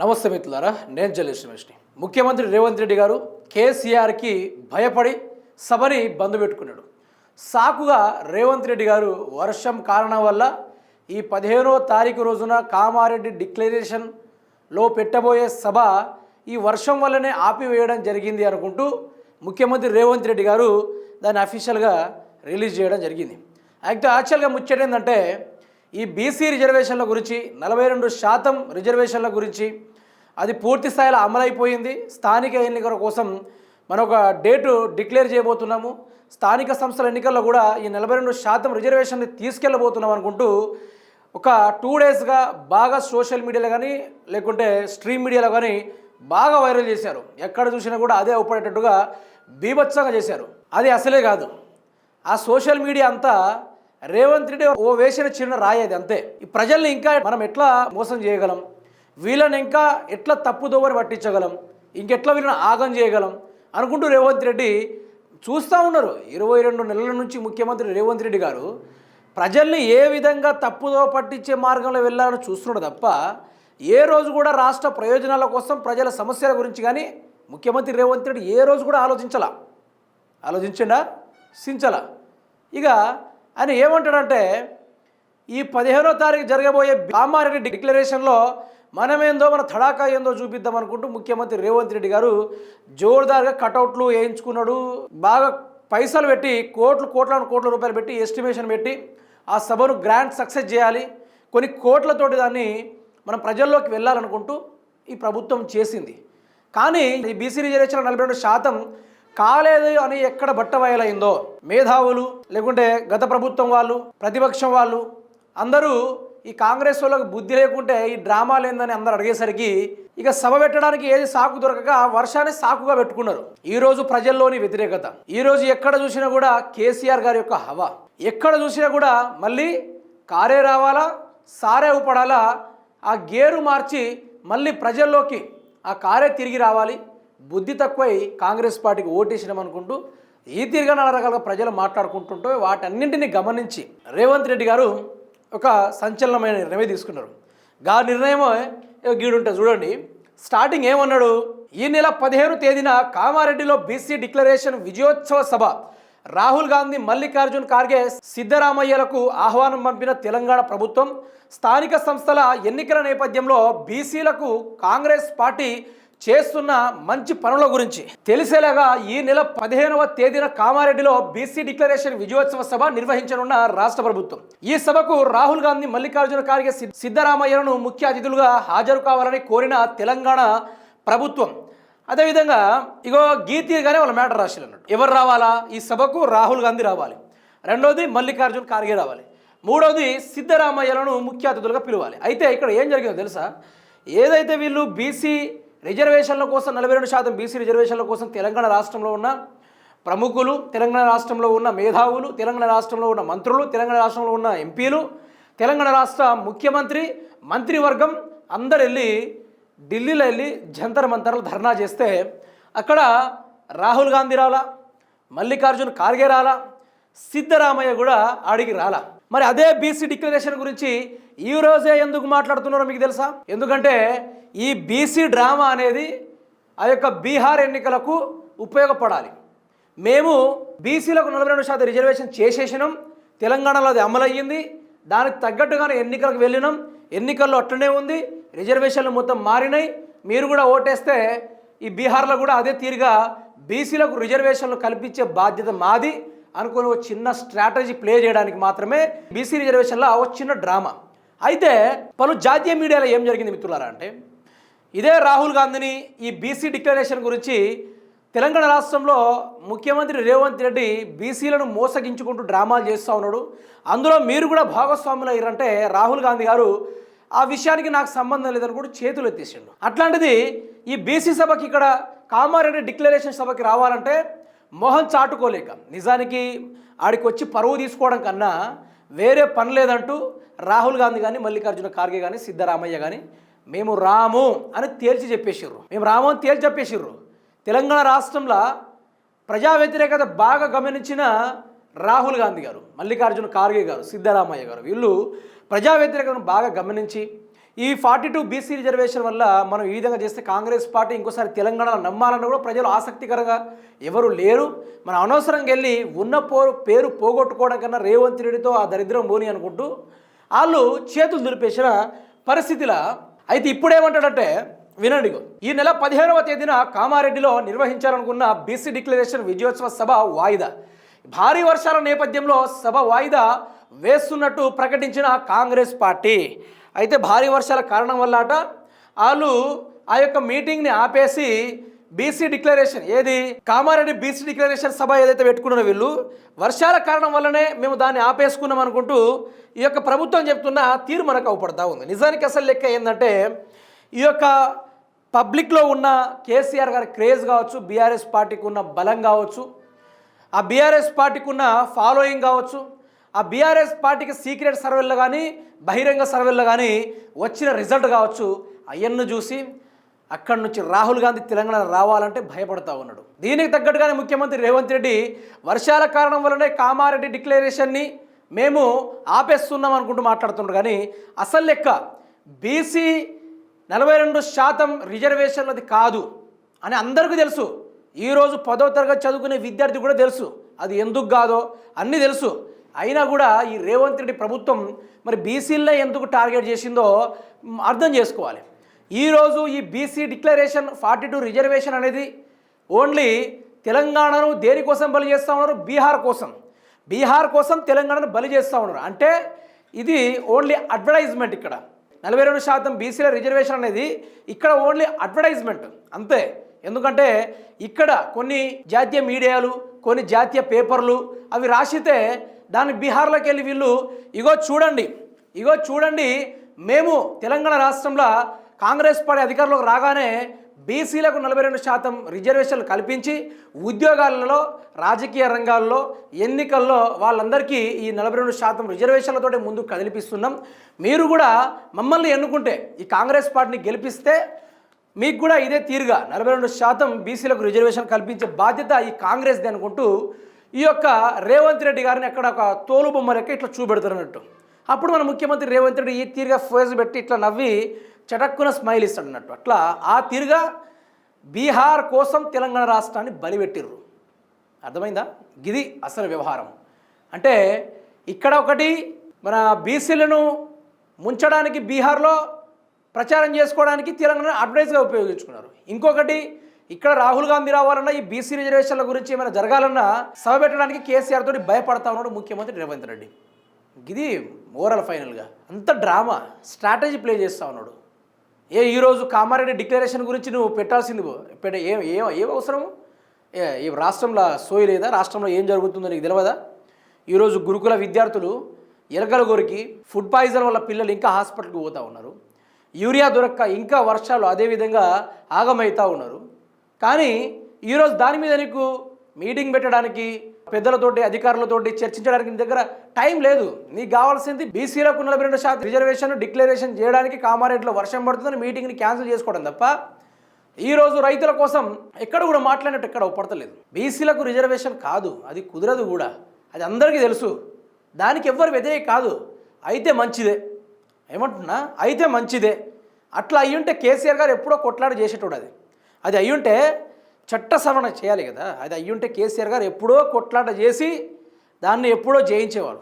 నమస్తే మిత్రులారా నేను జలేష్ రమేష్ని. ముఖ్యమంత్రి రేవంత్ రెడ్డి గారు కేసీఆర్కి భయపడి సభని బంద్ పెట్టుకున్నాడు. సాకుగా రేవంత్ రెడ్డి గారు వర్షం కారణం వల్ల ఈ పదిహేనో తారీఖు రోజున కామారెడ్డి డిక్లరేషన్లో పెట్టబోయే సభ ఈ వర్షం వల్లనే ఆపివేయడం జరిగింది అనుకుంటూ ముఖ్యమంత్రి రేవంత్ రెడ్డి గారు దాన్ని అఫీషియల్గా రిలీజ్ చేయడం జరిగింది. అయితే యాక్చువల్గా ముచ్చట ఏంటంటే ఈ బీసీ రిజర్వేషన్ల గురించి నలభై రెండు శాతం రిజర్వేషన్ల గురించి అది పూర్తి స్థాయిలో అమలైపోయింది. స్థానిక ఎన్నికల కోసం మనం ఒక డేటు డిక్లేర్ చేయబోతున్నాము. స్థానిక సంస్థల ఎన్నికల్లో కూడా ఈ నలభై రెండు శాతం రిజర్వేషన్ని తీసుకెళ్ళబోతున్నాం అనుకుంటూ ఒక టూ డేస్గా బాగా సోషల్ మీడియాలో కానీ లేకుంటే స్ట్రీమ్ మీడియాలో కానీ బాగా వైరల్ చేశారు. ఎక్కడ చూసినా కూడా అదే అవపడేటట్టుగా బీభత్సంగా చేశారు. అది అసలే కాదు. ఆ సోషల్ మీడియా అంతా రేవంత్ రెడ్డి ఓ వేసిన చిన్న రాయేది అంతే. ఈ ప్రజల్ని ఇంకా మనం ఎట్లా మోసం చేయగలం? వీళ్ళని ఇంకా ఎట్లా తప్పుదోవని పట్టించగలం? ఇంకెట్లా వీళ్ళని ఆగం చేయగలం? అనుకుంటూ రేవంత్ రెడ్డి చూస్తూ ఉన్నారు. ఇరవై రెండు నెలల నుంచి ముఖ్యమంత్రి రేవంత్ రెడ్డి గారు ప్రజల్ని ఏ విధంగా తప్పుదో పట్టించే మార్గంలో వెళ్ళాలని చూస్తున్నాడు తప్ప ఏ రోజు కూడా రాష్ట్ర ప్రయోజనాల కోసం ప్రజల సమస్యల గురించి కానీ ముఖ్యమంత్రి రేవంత్ రెడ్డి ఏ రోజు కూడా ఆలోచించాల. ఆలోచించండా? సించలా ఇక ఆయన ఏమంటాడంటే ఈ పదిహేనో తారీఖు జరగబోయే కామారెడ్డి డిక్లరేషన్లో మనమేందో మన తడాకా ఏందో చూపిద్దాం అనుకుంటూ ముఖ్యమంత్రి రేవంత్ రెడ్డి గారు జోరుదారుగా కటౌట్లు వేయించుకున్నాడు. బాగా పైసలు పెట్టి కోట్లు కోట్ల కోట్ల రూపాయలు పెట్టి ఎస్టిమేషన్ పెట్టి ఆ సభను గ్రాండ్ సక్సెస్ చేయాలి. కొన్ని కోట్లతోటి దాన్ని మనం ప్రజల్లోకి వెళ్ళాలనుకుంటూ ఈ ప్రభుత్వం చేసింది. కానీ ఈ బీసీ రిజర్వేషన్ నలభై రెండు శాతం కాలేదు అని ఎక్కడ బట్టవయలైందో మేధావులు లేకుంటే గత ప్రభుత్వం వాళ్ళు ప్రతిపక్షం వాళ్ళు అందరూ ఈ కాంగ్రెస్ వాళ్ళకి బుద్ధి లేకుంటే ఈ డ్రామా లేదని అందరు అడిగేసరికి ఇక సభ పెట్టడానికి ఏది సాకు దొరకక వర్షాన్ని సాకుగా పెట్టుకున్నారు. ఈ రోజు ప్రజల్లోని వ్యతిరేకత. ఈ రోజు ఎక్కడ చూసినా కూడా కేసీఆర్ గారి యొక్క హవా. ఎక్కడ చూసినా కూడా మళ్ళీ కారే రావాలా సారే ఊపడాలా ఆ గేరు మార్చి మళ్ళీ ప్రజల్లోకి ఆ కారే తిరిగి రావాలి. బుద్ధి తక్కువై కాంగ్రెస్ పార్టీకి ఓటేసినాం అనుకుంటూ ఈ తీరుగా నానా రకాలుగా ప్రజలు మాట్లాడుకుంటుంటే వాటన్నింటినీ గమనించి రేవంత్ రెడ్డి గారు ఒక సంచలనమైన నిర్ణయం తీసుకున్నారు. గా నిర్ణయమో గీడుంటుంది చూడండి. స్టార్టింగ్ ఏమన్నాడు? ఈ నెల పదిహేను తేదీన కామారెడ్డిలో బీసీ డిక్లరేషన్ విజయోత్సవ సభ. రాహుల్ గాంధీ మల్లికార్జున్ ఖార్గే సిద్ధరామయ్యలకు ఆహ్వానం పంపిన తెలంగాణ ప్రభుత్వం. స్థానిక సంస్థల ఎన్నికల నేపథ్యంలో బీసీలకు కాంగ్రెస్ పార్టీ చేస్తున్న మంచి పనుల గురించి. తెలిసేలాగా ఈ నెల పదిహేనవ తేదీన కామారెడ్డిలో బీసీ డిక్లరేషన్ విజయోత్సవ సభ నిర్వహించనున్న రాష్ట్ర ప్రభుత్వం. ఈ సభకు రాహుల్ గాంధీ మల్లికార్జున ఖార్గే సిద్- సిద్ధరామయ్యను ముఖ్య అతిథులుగా హాజరు కావాలని కోరిన తెలంగాణ ప్రభుత్వం. అదేవిధంగా ఇగో గీతీగానే వాళ్ళ మ్యాటర్ రాశారు అన్నట్టు ఎవరు రావాలా? ఈ సభకు రాహుల్ గాంధీ రావాలి. రెండోది మల్లికార్జున్ ఖార్గే రావాలి. మూడోది సిద్ధరామయ్యలను ముఖ్య అతిథులుగా పిలవాలి. అయితే ఇక్కడ ఏం జరిగిందో తెలుసా? ఏదైతే వీళ్ళు బీసీ రిజర్వేషన్ల కోసం నలభై రెండు శాతం బీసీ రిజర్వేషన్ల కోసం తెలంగాణ రాష్ట్రంలో ఉన్న ప్రముఖులు తెలంగాణ రాష్ట్రంలో ఉన్న మేధావులు తెలంగాణ రాష్ట్రంలో ఉన్న మంత్రులు తెలంగాణ రాష్ట్రంలో ఉన్న ఎంపీలు తెలంగాణ రాష్ట్ర ముఖ్యమంత్రి మంత్రివర్గం అందరు వెళ్ళి ఢిల్లీలో వెళ్ళి జంతర్ మంతర్లు ధర్నా చేస్తే అక్కడ రాహుల్ గాంధీ రాలా మల్లికార్జున్ ఖార్గే రాలా సిద్ధరామయ్య కూడా ఆడికి రాలా. మరి అదే బీసీ డిక్లరేషన్ గురించి ఈ రోజే ఎందుకు మాట్లాడుతున్నారో మీకు తెలుసా? ఎందుకంటే ఈ బీసీ డ్రామా అనేది ఆ యొక్క బీహార్ ఎన్నికలకు ఉపయోగపడాలి. మేము బీసీలకు నలభై రెండు శాతం రిజర్వేషన్ చేసేసినాం తెలంగాణలో అది అమలయ్యింది దానికి తగ్గట్టుగానే ఎన్నికలకు వెళ్ళినాం ఎన్నికల్లో అట్లనే ఉంది రిజర్వేషన్లు మొత్తం మారినాయి. మీరు కూడా ఓటేస్తే ఈ బీహార్లో కూడా అదే తీరుగా బీసీలకు రిజర్వేషన్లు కల్పించే బాధ్యత మాది అనుకుని ఒక చిన్న స్ట్రాటజీ ప్లే చేయడానికి మాత్రమే బీసీ రిజర్వేషన్లో ఒక చిన్న డ్రామా. అయితే పలు జాతీయ మీడియాలో ఏం జరిగింది మిత్రులారా అంటే ఇదే రాహుల్ గాంధీని ఈ బీసీ డిక్లరేషన్ గురించి తెలంగాణ రాష్ట్రంలో ముఖ్యమంత్రి రేవంత్ రెడ్డి బీసీలను మోసగించుకుంటూ డ్రామాలు చేస్తూ ఉన్నాడు. అందులో మీరు కూడా భాగస్వాములు అయ్యారంటే రాహుల్ గాంధీ గారు ఆ విషయానికి నాకు సంబంధం లేదని కూడా చేతులు ఎత్తేసిండు. అట్లాంటిది ఈ బీసీ సభకి ఇక్కడ కామారెడ్డి డిక్లరేషన్ సభకి రావాలంటే మొహం చాటుకోలేక నిజానికి ఆడికి వచ్చి పరువు తీసుకోవడం కన్నా వేరే పని లేదంటూ రాహుల్ గాంధీ కానీ మల్లికార్జున ఖార్గే కానీ సిద్ధరామయ్య కానీ మేము రాము అని తేల్చి చెప్పేసిర్రు. మేము రాము అని తేల్చి చెప్పేసిర్రు. తెలంగాణ రాష్ట్రంలో ప్రజా వ్యతిరేకత బాగా గమనించిన రాహుల్ గాంధీ గారు మల్లికార్జున ఖార్గే గారు సిద్ధరామయ్య గారు వీళ్ళు ప్రజా వ్యతిరేకతను బాగా గమనించి ఈ ఫార్టీ టూ బీసీ రిజర్వేషన్ వల్ల మనం ఈ విధంగా చేస్తే కాంగ్రెస్ పార్టీ ఇంకోసారి తెలంగాణలో నమ్మాలన్న కూడా ప్రజలు ఆసక్తికరంగా ఎవరు లేరు. మనం అనవసరంగా వెళ్ళి ఉన్న పోరు పేరు పోగొట్టుకోవడం కన్నా రేవంత్ రెడ్డితో ఆ దరిద్రం పోని అనుకుంటూ వాళ్ళు చేతులు దులిపేసిన పరిస్థితిలా అయితే ఇప్పుడేమంటాడంటే వినండి ఈ నెల పదిహేనవ తేదీన కామారెడ్డిలో నిర్వహించాలనుకున్న బీసీ డిక్లరేషన్ విజయోత్సవ సభ వాయిదా. భారీ వర్షాల నేపథ్యంలో సభ వాయిదా వేస్తున్నట్టు ప్రకటించిన కాంగ్రెస్ పార్టీ. అయితే భారీ వర్షాల కారణం వల్ల అట వాళ్ళు ఆ యొక్క మీటింగ్ని ఆపేసి బీసీ డిక్లరేషన్ ఏది? కామారెడ్డి బీసీ డిక్లరేషన్ సభ ఏదైతే పెట్టుకున్నారో వీళ్ళు వర్షాల కారణం వల్లనే మేము దాన్ని ఆపేసుకున్నాం అనుకుంటూ ఈ యొక్క ప్రభుత్వం చెప్తున్న తీరు మనకు అవపడతా ఉంది. నిజానికి అసలు లెక్క ఏంటంటే ఈ యొక్క పబ్లిక్లో ఉన్న కేసీఆర్ గారి క్రేజ్ కావచ్చు బీఆర్ఎస్ పార్టీకి ఉన్న బలం కావచ్చు ఆ బీఆర్ఎస్ పార్టీకి ఉన్న ఫాలోయింగ్ కావచ్చు ఆ బీఆర్ఎస్ పార్టీకి సీక్రెట్ సర్వేల్లో కానీ బహిరంగ సర్వేల్లో కానీ వచ్చిన రిజల్ట్ కావచ్చు. అవన్నీ చూసి అక్కడి నుంచి రాహుల్ గాంధీ తెలంగాణ రావాలంటే భయపడతా ఉన్నాడు. దీనికి తగ్గట్టుగానే ముఖ్యమంత్రి రేవంత్ రెడ్డి వర్షాల కారణం వల్లనే కామారెడ్డి డిక్లరేషన్ని మేము ఆపేస్తున్నాం అనుకుంటూ మాట్లాడుతున్నాడు కానీ అసలు లెక్క బీసీ నలభై రెండు శాతం రిజర్వేషన్లది కాదు అని అందరికీ తెలుసు. ఈరోజు పదో తరగతి చదువుకునే విద్యార్థి కూడా తెలుసు. అది ఎందుకు కాదో అన్నీ తెలుసు. అయినా కూడా ఈ రేవంత్ రెడ్డి ప్రభుత్వం మరి బీసీలనే ఎందుకు టార్గెట్ చేసిందో అర్థం చేసుకోవాలి. ఈరోజు ఈ BC declaration forty two reservation అనేది ఓన్లీ తెలంగాణను దేనికోసం బలి చేస్తూ ఉన్నారు? బీహార్ కోసం. బీహార్ కోసం తెలంగాణను బలి చేస్తూ ఉన్నారు. అంటే ఇది ఓన్లీ అడ్వర్టైజ్మెంట్ ఇక్కడ. నలభై రెండు శాతం బీసీల రిజర్వేషన్ అనేది ఇక్కడ ఓన్లీ అడ్వర్టైజ్మెంట్. అంతే. ఎందుకంటే ఇక్కడ కొన్ని జాతీయ మీడియాలు కొన్ని జాతీయ పేపర్లు అవి రాసితే దాన్ని బీహార్లోకి వెళ్ళి వీళ్ళు ఇగో చూడండి ఇగో చూడండి మేము తెలంగాణ రాష్ట్రంలో కాంగ్రెస్ పార్టీ అధికారంలోకి రాగానే బీసీలకు నలభై రెండు శాతం రిజర్వేషన్లు కల్పించి ఉద్యోగాలలో రాజకీయ రంగాల్లో ఎన్నికల్లో వాళ్ళందరికీ ఈ నలభై రెండు శాతం రిజర్వేషన్లతోటి ముందుకు కదిలిపిస్తున్నాం. మీరు కూడా మమ్మల్ని ఎన్నుకుంటే ఈ కాంగ్రెస్ పార్టీని గెలిపిస్తే మీకు కూడా ఇదే తీరుగా. నలభై రెండు శాతం బీసీలకు రిజర్వేషన్ కల్పించే బాధ్యత ఈ కాంగ్రెస్ది అనుకుంటూ ఈ యొక్క రేవంత్ రెడ్డి గారిని ఎక్కడ ఒక తోలు బొమ్మ లెక్క ఇట్లా చూపెడుతున్నట్టు అప్పుడు మన ముఖ్యమంత్రి రేవంత్ రెడ్డి ఈ తీరుగా ఫేజ్ పెట్టి ఇట్లా నవ్వి చటక్కున స్మైల్ ఇస్తాడు అన్నట్టు అట్లా ఆ తీరుగా బీహార్ కోసం తెలంగాణ రాష్ట్రాన్ని బలిపెట్టిర్రు. అర్థమైందా? గిది అసలు వ్యవహారం. అంటే ఇక్కడ ఒకటి మన బీసీలను ముంచడానికి బీహార్లో ప్రచారం చేసుకోవడానికి తెలంగాణ అడ్వర్టైజ్గా ఉపయోగించుకున్నారు. ఇంకొకటి ఇక్కడ రాహుల్ గాంధీ రావాలన్నా ఈ బీసీ రిజర్వేషన్ల గురించి ఏమైనా జరగాలన్నా సభ పెట్టడానికి కేసీఆర్ తోటి భయపడతా ఉన్నాడు ముఖ్యమంత్రి రేవంత్ రెడ్డి. ఇది ఓవరాల్ ఫైనల్గా అంత డ్రామా స్ట్రాటజీ ప్లే చేస్తూ ఉన్నాడు. ఏ ఈరోజు కామారెడ్డి డిక్లరేషన్ గురించి నువ్వు పెట్టాల్సింది పెట్ట ఏం ఏం ఏం అవసరము? ఏ ఈ రాష్ట్రంలో సోయి లేదా? రాష్ట్రంలో ఏం జరుగుతుందో నీకు తెలియదా ఈరోజు గురుకుల విద్యార్థులు ఎలకల గొరికి ఫుడ్ పాయిజన్ వల్ల పిల్లలు ఇంకా హాస్పిటల్కి పోతూ ఉన్నారు. యూరియా దొరక్క ఇంకా వర్షాలు అదేవిధంగా ఆగమవుతూ ఉన్నారు. కానీ ఈరోజు దాని మీద నీకు మీటింగ్ పెట్టడానికి పెద్దలతోటి అధికారులతోటి చర్చించడానికి నీ దగ్గర టైం లేదు. నీకు కావాల్సింది బీసీలకు నలభై రెండు శాతం రిజర్వేషన్ డిక్లరేషన్ చేయడానికి కామారెడ్డిలో వర్షం పడుతుందని మీటింగ్ని క్యాన్సిల్ చేసుకోవడం తప్ప ఈరోజు రైతుల కోసం ఎక్కడ కూడా మాట్లాడినట్టు ఎక్కడ ఒప్పడతలేదు బీసీలకు రిజర్వేషన్ కాదు అది కుదరదు కూడా. అది అందరికీ తెలుసు. దానికి ఎవ్వరు వ్యతిరేక కాదు. అయితే మంచిదే. ఏమంటున్నా? అయితే మంచిదే. అట్లా అయ్యుంటే కేసీఆర్ గారు ఎప్పుడో కొట్లాట చేసేటోడు అది. అది అయ్యుంటే చట్ట సవరణ చేయాలి కదా. అది అయ్యుంటే కేసీఆర్ గారు ఎప్పుడో కొట్లాట చేసి దాన్ని ఎప్పుడో జయించేవాడు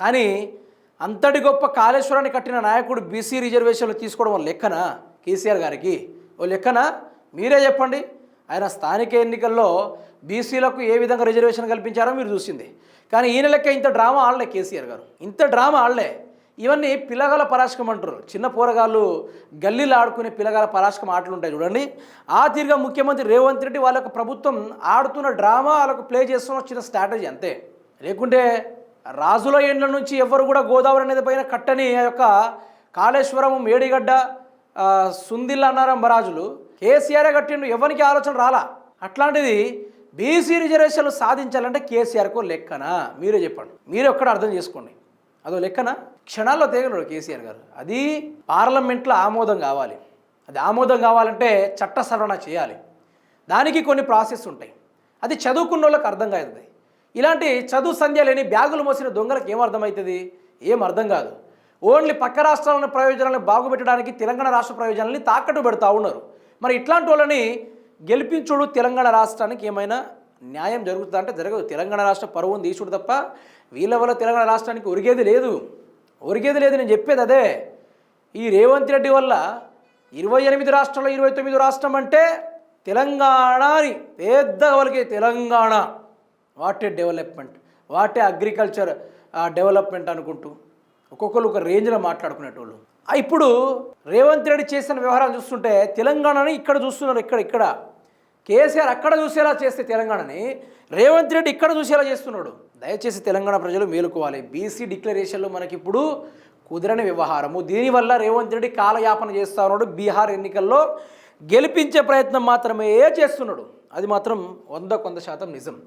కానీ అంతటి గొప్ప కాళేశ్వరాన్ని కట్టిన నాయకుడు బీసీ రిజర్వేషన్లు తీసుకోవడం వల్ల లెక్కనా కేసీఆర్ గారికి? ఓ లెక్కనా? మీరే చెప్పండి. ఆయన స్థానిక ఎన్నికల్లో బీసీలకు ఏ విధంగా రిజర్వేషన్ కల్పించారో మీరు చూసింది. కానీ ఈయన లెక్క ఇంత డ్రామా ఆడలే కేసీఆర్ గారు. ఇంత డ్రామా ఆడలే. ఇవన్నీ పిల్లగాల పరాశకం అంటారు. చిన్న పోరగాళ్ళు గల్లీలు ఆడుకునే పిల్లగాల పరాశకం ఆటలు ఉంటాయి చూడండి. ఆ తీరుగా ముఖ్యమంత్రి రేవంత్ రెడ్డి వాళ్ళకు ప్రభుత్వం ఆడుతున్న డ్రామా వాళ్ళకు ప్లే చేస్తున్న చిన్న స్ట్రాటజీ అంతే. లేకుంటే రాజుల ఎండ్ల నుంచి ఎవరు కూడా గోదావరి అనేది పైన కట్టని ఆ యొక్క కాళేశ్వరం మేడిగడ్డ ఆ, సుందిల్ అన్నారం బరాజులు కేసీఆర్ కట్టిండు? ఎవరికి ఆలోచన రాలా? అట్లాంటిది బీసీ రిజర్వేషన్లు సాధించాలంటే కేసీఆర్కు లెక్కనా? మీరే చెప్పండి. మీరు ఒక్కడ అర్థం చేసుకోండి. అదో లెక్కన క్షణాల్లో తేగలడు కేసీఆర్ గారు. అది పార్లమెంట్లో ఆమోదం కావాలి. అది ఆమోదం కావాలంటే చట్ట సవరణ చేయాలి. దానికి కొన్ని ప్రాసెస్ ఉంటాయి. అది చదువుకున్న వాళ్ళకి అర్థం కాదు. ఇలాంటి చదువు సంధ్య లేని బ్యాగులు మోసిన దొంగలకు ఏమర్థమవుతుంది ఏం అర్థం కాదు. ఓన్లీ పక్క రాష్ట్రాల ప్రయోజనాలను బాగుపెట్టడానికి తెలంగాణ రాష్ట్ర ప్రయోజనాలని తాకట్టు పెడతా ఉన్నారు. మరి ఇట్లాంటి వాళ్ళని గెలిపించుడు తెలంగాణ రాష్ట్రానికి ఏమైనా న్యాయం జరుగుతుందా అంటే జరగదు. తెలంగాణ రాష్ట్ర పరువును తీసుడు తప్ప వీళ్ళ వల్ల తెలంగాణ రాష్ట్రానికి ఒరిగేది లేదు. ఒరిగేది లేదు నేను చెప్పేది అదే. ఈ రేవంత్ రెడ్డి వల్ల ఇరవై ఎనిమిది రాష్ట్రాల్లో ఇరవై తొమ్మిది రాష్ట్రం అంటే తెలంగాణని పెద్ద వాళ్ళకి Telangana. What a development what a agriculture development అనుకుంటూ ఒక్కొక్కరు ఒక రేంజ్లో మాట్లాడుకునేటోళ్ళు. ఇప్పుడు రేవంత్ రెడ్డి చేసిన వ్యవహారాలు చూస్తుంటే తెలంగాణని ఇక్కడ చూస్తున్నారు ఇక్కడ ఇక్కడ. కేసీఆర్ అక్కడ చూసేలా చేస్తే తెలంగాణని రేవంత్ రెడ్డి ఇక్కడ చూసేలా చేస్తున్నాడు. దయచేసి తెలంగాణ ప్రజలు మేలుకోవాలి. బీసీ డిక్లరేషన్లో మనకి ఇప్పుడు కుదరని వ్యవహారము. దీనివల్ల రేవంత్ రెడ్డి కాలయాపన చేస్తా ఉన్నాడు. బీహార్ ఎన్నికల్లో గెలిపించే ప్రయత్నం మాత్రమే చేస్తున్నాడు. అది మాత్రం వంద కొంత శాతం నిజం.